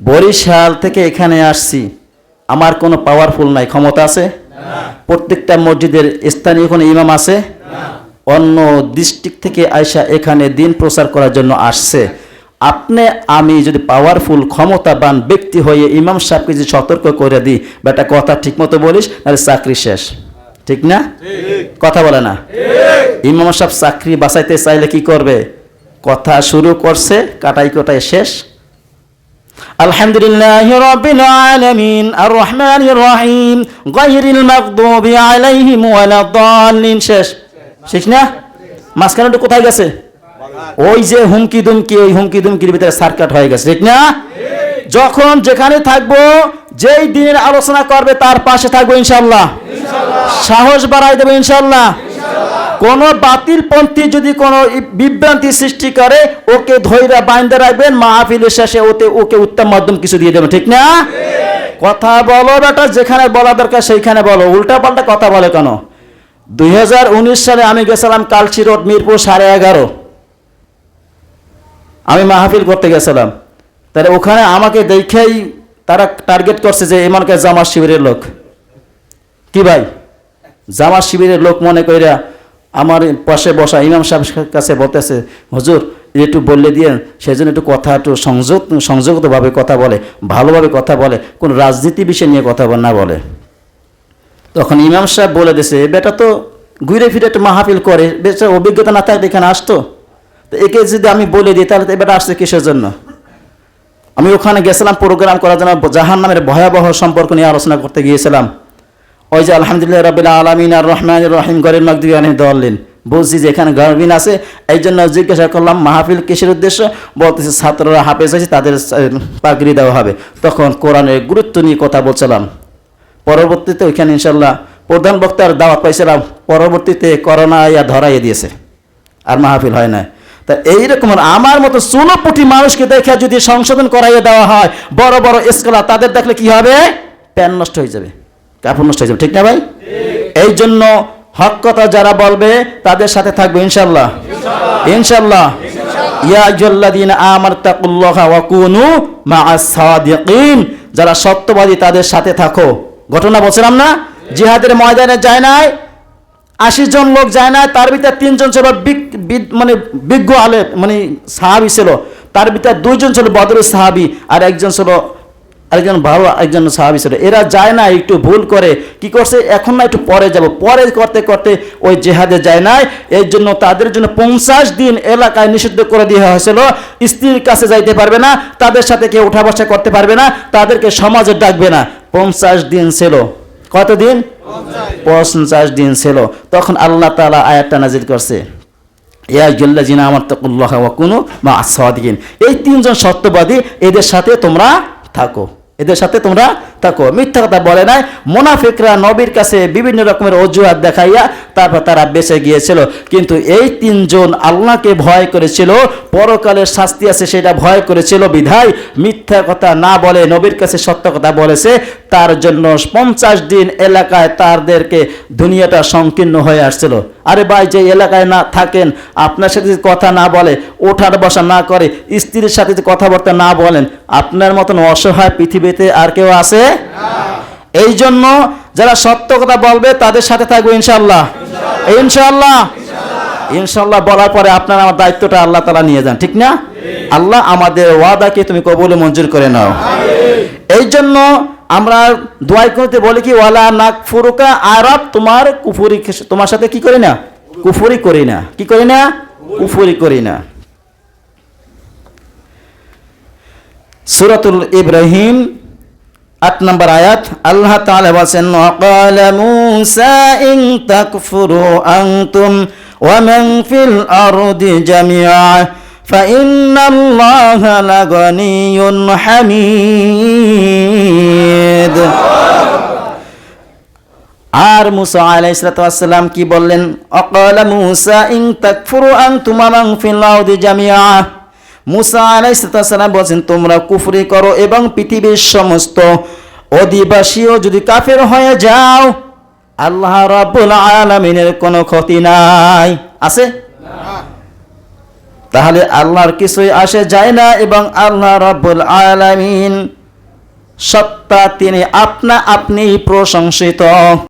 বরিশাল থেকে এখানে আসছি। আমার কোনো পাওয়ারফুল নাই ক্ষমতা আছে? প্রত্যেকটা মসজিদের স্থানীয় কোনো ইমাম আছে? অন্য ডিস্ট্রিক্ট থেকে আয়সা এখানে দিন প্রচার করার জন্য আসছে। আপনি আমি যদি পাওয়ারফুল ক্ষমতাবান ব্যক্তি হয়ে ইমাম সাহেবকে যদি সতর্ক করে দিই বেটা কথা ঠিক মতো বলিস তাহলে চাকরি শেষ। ঠিক না? কথা বলে না? ইমাম সাহেব চাকরি বাঁচাইতে চাইলে কি করবে? কথা শুরু করছে কাটাই কাটাই শেষ। আলহামদুলিল্লাহ রবিল আলামিন আর রহমানির রহিম, গায়রিল মাগদুবি আলাইহিম ওয়ালাদ্দাল্লিন। শেষ। শেষ না? মাঝখানেটা কোথায় গেছে? ওই যে হুমকি দুমকি, ওই হুমকি দুমকির ভিতরে সার্কাট হয়ে গেছে। ঠিক না? যখন যেখানে থাকব, যেই দিনের আলোচনা করবে, তার পাশে থাকব ইনশাল্লাহ সাহস বাড়াই দেবো ইনশাল্লাহ কোন বাতিল পন্থী যদি কোনো বিভ্রান্তি সৃষ্টি করে, ওকে ধৈর্য বাইন্দে রাখবেন, মাহফিলের শেষে ওতে ওকে উত্তম মাধ্যম কিছু দিয়ে দেবেন, ঠিক না? কথা বলো বেটা, যেখানে বলা দরকার সেইখানে বলো উল্টা পাল্টা কথা বলে কেন? দুই হাজার উনিশ সালে আমি গেছিলাম কালচি রোড, মিরপুর সাড়ে এগারো। আমি মাহফিল করতে গেছিলাম। তাহলে ওখানে আমাকে দেখেই তারা টার্গেট করছে যে, এমনকে জামার শিবিরের লোক। কি ভাই? জামার শিবিরের লোক মনে কইরা আমার পাশে বসা ইমাম সাহেবের কাছে বলতেছে, হুজুর একটু বললে দিয়ে সেই জন্য একটু কথা, একটু সংযোগ সংযুক্তভাবে কথা বলে, ভালোভাবে কথা বলে, কোন রাজনীতি বিষয় নিয়ে কথা না বলে। তখন ইমাম সাহেব বলে দিছে "এ বেটা তো ঘুরে ফিরে একটু মাহফিল করে, বেচার অভিজ্ঞতা না থাকলে এখানে আসতো? তো একে যদি আমি বলে দিই, তাহলে তো এ বেটা আসছে কিসের জন্য? আমি ওখানে গেছিলাম প্রোগ্রাম করার জন্য জাহান নামের ভয়াবহ সম্পর্ক নিয়ে আলোচনা করতে গিয়েছিলাম। ওই যে আলহামদুলিল্লাহ রবিল আলমিন আর রহমান রহিম গরিল মকদিন দলিন বলছি যে এখানে গরবিন আছে, এই জন্য জিজ্ঞাসা করলাম, মাহফিল কিসের উদ্দেশ্য? বলতেছে, ছাত্ররা হাফেজ আছে তাদের পাগড়ি দেওয়া হবে। তখন কোরআনের গুরুত্ব নিয়ে কথা বলছিলাম। পরবর্তীতে ওইখানে ইনশাল্লাহ প্রধান বক্তার দাওয়াত পাইছিলাম, পরবর্তীতে করোনা ইয়া ধরাইয়ে দিয়েছে, আর মাহফিল হয় না তা এইরকম আমার মতো চুনোপুটি মানুষকে দেখে যদি সংশোধন করাইয়ে দেওয়া হয়, বড় বড় স্কলার তাদের দেখলে কি হবে? প্যান নষ্ট হয়ে যাবে। কাপড় নষ্ট হয়ে যাবে, ঠিক না ভাই? এই জন্য হক কথা যারা বলবে, তাদের সাথে থাকবে ইনশাল্লাহ ইনশাল্লাহ যারা সত্যবাদী, তাদের সাথে থাকো। ঘটনা বলছিলাম না? জিহাদের ময়দানে যায় নাই, আশি জন লোক যায় না তার ভিতরে তিনজন ছিল মানে বিজ্ঞ আলে মানে সাহাবি ছিল। তার ভিতরে দুইজন ছিল বদর সাহাবি, আর একজন ছিল আরেকজন ভালো একজন সাহাবি ছিল। এরা যায় না, একটু ভুল করে। কি করছে? এখন না একটু পরে যাব। পরে করতে করতে ওই জেহাদে যায় নাই। এই জন্য তাদের জন্য পঞ্চাশ দিন এলাকায় নিষিদ্ধ করে দেওয়া হয়েছিল। স্ত্রীর কাছে যাইতে পারবে না, তাদের সাথে কেউ উঠা বসা করতে পারবে না, তাদেরকে সমাজে ডাকবে না। পঞ্চাশ দিন ছিল। কতদিন? পঞ্চাশ দিন ছিল। তখন আল্লাহ তালা আয়াতটা নাজির করছে। এই তিনজন সত্যবাদী, এদের সাথে তোমরা থাকো। এদের সাথে তোমরা থাকো মিথ্যা কথা বলে নাই। মোনাফিকরা নবীর কাছে বিভিন্ন রকমের অজুহাত দেখাইয়া তারপর তারা বেঁচে গিয়েছিল। কিন্তু এই তিনজন আল্লাহকে ভয় করেছিল। পরকালের শাস্তি আছে সেটা ভয় করেছিল বিধায় মিথ্যা কথা না বলে নবীর কাছে সত্য কথা বলেছে। তার জন্য পঞ্চাশ দিন এলাকায় তাদেরকে দুনিয়াটা সংকীর্ণ হয়ে আসছিল। আরে ভাই, যে এলাকায় না থাকেন, আপনার সাথে যদি কথা না বলে, ওঠার বসা না করে, স্ত্রীর সাথে যদি কথাবার্তা না বলেন, আপনার মতন অসহায় পৃথিবীতে আর কেউ আছে? এই জন্য যারা সত্য কথা বলবে, তাদের সাথে থাকবে ইনশাল্লাহ ইনশাল্লাহ ইনশাল্লাহ বলার পরে আপনার আমার দায়িত্বটা আল্লাহ তালা নিয়ে যান, ঠিক না? আল্লাহ আমাদের ওয়াদাকে তুমি কবুলে মঞ্জুর করে নাও। এই জন্য আমরা দোয়াই করতে বলি কি, ওয়ালা নাক ফুরুকা আরব, তোমার কুফুরি তোমার সাথে কি করি না? কুফুরি করি না। কি করি না? কুফুরি করি না। সুরাতুল ইব্রাহিম আট নম্বর আয়াত আল্লাহ তাআলা বলেন ওয়াকাল মূসা ইন তাকফুরু আনতুম ওয়া মান ফিল আরদি জামিআ فإن الله لغني حميد আর মুসা আলাইহিসসালাম কি বললেন অকাল মুসা ইন তাকফুরু আনতুম মান ফিল আরদি জামিআ মুসা আলাইহিসসালাম বলেন তোমরা কুফরি করো এবং পৃথিবীর সমস্ত অধিবাসীও যদি কাফের হয়ে যাও, আল্লাহ রাব্বুল আলামিনের কোনো ক্ষতি নাই। আছে? তাহলে আল্লাহর কিছুই আসে যায় না এবং আল্লাহ রাব্বুল আলামিন সত্তা তিনি আপনা আপনি প্রশংসিত।